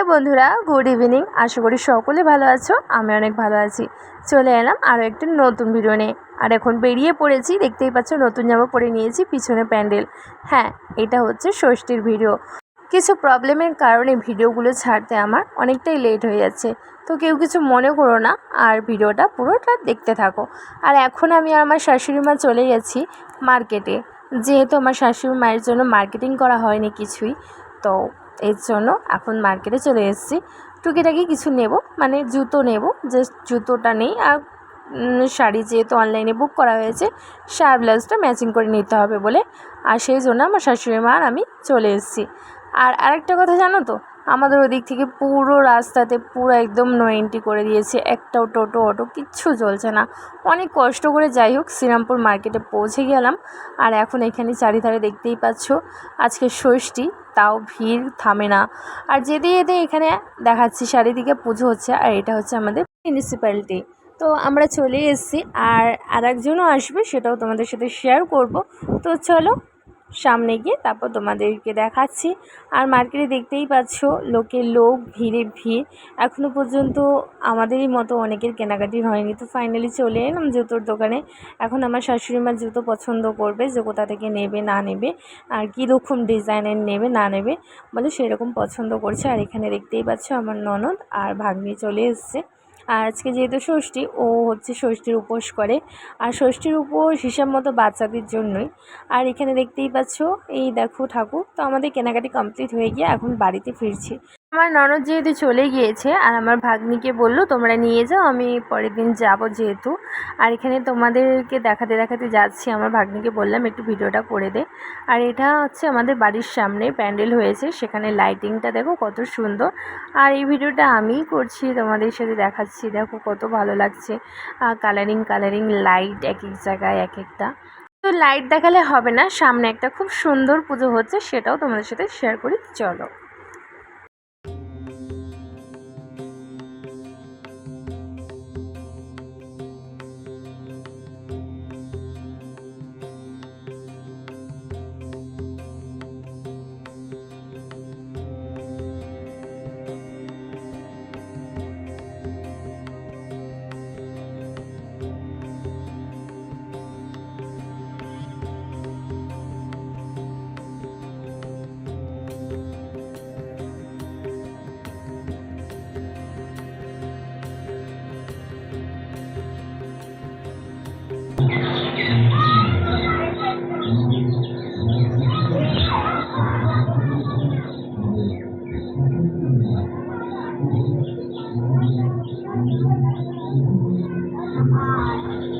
হ্যাঁ বন্ধুরা good evening আশা করি সকলে ভালো আছো, আমি অনেক ভালো আছি। চলে এলাম আরও একটি নতুন ভিডিও নিয়ে। আর এখন বেরিয়ে পড়েছি, দেখতেই পাচ্ছ নতুন জামা পরে নিয়েছি, পিছনে প্যান্ডেল। হ্যাঁ এটা হচ্ছে ষষ্ঠীর ভিডিও কিছু প্রবলেমের কারণে ভিডিওগুলো ছাড়তে আমার অনেকটাই লেট হয়ে যাচ্ছে। তো কেউ কিছু মনে করো না, আর ভিডিওটা পুরোটা দেখতে থাকো। আর এখন আমি আমার শাশুড়ি মা চলে গেছি মার্কেটে যেহেতু আমার শাশুড়ি মায়ের জন্য মার্কেটিং করা হয়নি কিছুই, তো এর জন্য এখন মার্কেটে চলে এসেছি। টুকিটাকি কিছু নেব মানে জুতো নেব জাস্ট জুতোটা নেই। আর শাড়ি যেহেতু অনলাইনে বুক করা হয়েছে শাড়ি ব্লাউজটা ম্যাচিং করে নিতে হবে বলে। আর সেই জন্য আমার শাশুড়ি মা আর আমি চলে এসেছি। আর আরেকটা কথা জানো তো? আমাদের ওদিক থেকে পুরো রাস্তাতে পুরো একদম নো এন্ট্রি করে দিয়েছে। একটাও টোটো, অটো কিচ্ছু চলছে না। অনেক কষ্ট করে যাই হোক, শ্রীরামপুর মার্কেটে পৌঁছে গেলাম। আর এখন এখানে চারিধারে দেখতেই পাচ্ছ, আজকে ষষ্ঠী, তাও ভিড় থামে না। আর যেতে যেতে এখানে দেখাচ্ছি, চারিদিকে পুজো হচ্ছে। আর এটা হচ্ছে আমাদের মিউনিসিপ্যালিটি তো আমরা চলে এসেছি, আর আরেকজনও আসবে, সেটাও তোমাদের সাথে শেয়ার করব। তো চলো সামনে গিয়ে তারপর তোমাদেরকে দেখাচ্ছি। আর মার্কেটে দেখতেই পাচ্ছ লোকের লোক, ভিড়ে ভিড়। এখনও পর্যন্ত আমাদেরই মতো অনেকের কেনাকাটি হয়নি। তো ফাইনালি চলে এলাম জুতোর দোকানে। এখন আমার শাশুড়ি মা জুতো পছন্দ করবে, যে কোথা থেকে নেবে, না নেবে, আর কীরকম ডিজাইনের নেবে, না নেবে, বলে সেরকম পছন্দ করছে। আর এখানে দেখতেই পাচ্ছ আমার ননদ আর ভাগ্নি চলে এসছে। আর আজকে যেহেতু ষষ্ঠী, ও হচ্ছে ষষ্ঠীর উপোস করে। আর ষষ্ঠীর উপোস হিসাব মতো বাচ্চাদের জন্যই। আর এখানে দেখতেই পাচ্ছ, এই দেখো ঠাকুর, তো আমাদের কেনাকাটি কমপ্লিট হয়ে গিয়ে এখন বাড়িতে ফিরছি। আমার ননদ যেহেতু চলে গিয়েছে আর আমার ভাগ্নিকে বলল, তোমরা নিয়ে যাও, আমি পরের দিন যাব যেহেতু। আর এখানে তোমাদেরকে দেখাতে দেখাতে যাচ্ছি, আমার ভাগ্নিকে বললাম, একটু ভিডিওটা করে দে। আর এটা হচ্ছে আমাদের বাড়ির সামনে প্যান্ডেল হয়েছে, সেখানে লাইটিংটা দেখো কত সুন্দর। আর এই ভিডিওটা আমিই করছি, তোমাদের সাথে দেখাচ্ছি, দেখো কত ভালো লাগছে। কালারিং কালারিং লাইট এক এক জায়গায় এক একটা। তো লাইট দেখালে হবে না, সামনে একটা খুব সুন্দর পুজো হচ্ছে, সেটাও তোমাদের সাথে শেয়ার করি, চলো। Thank you.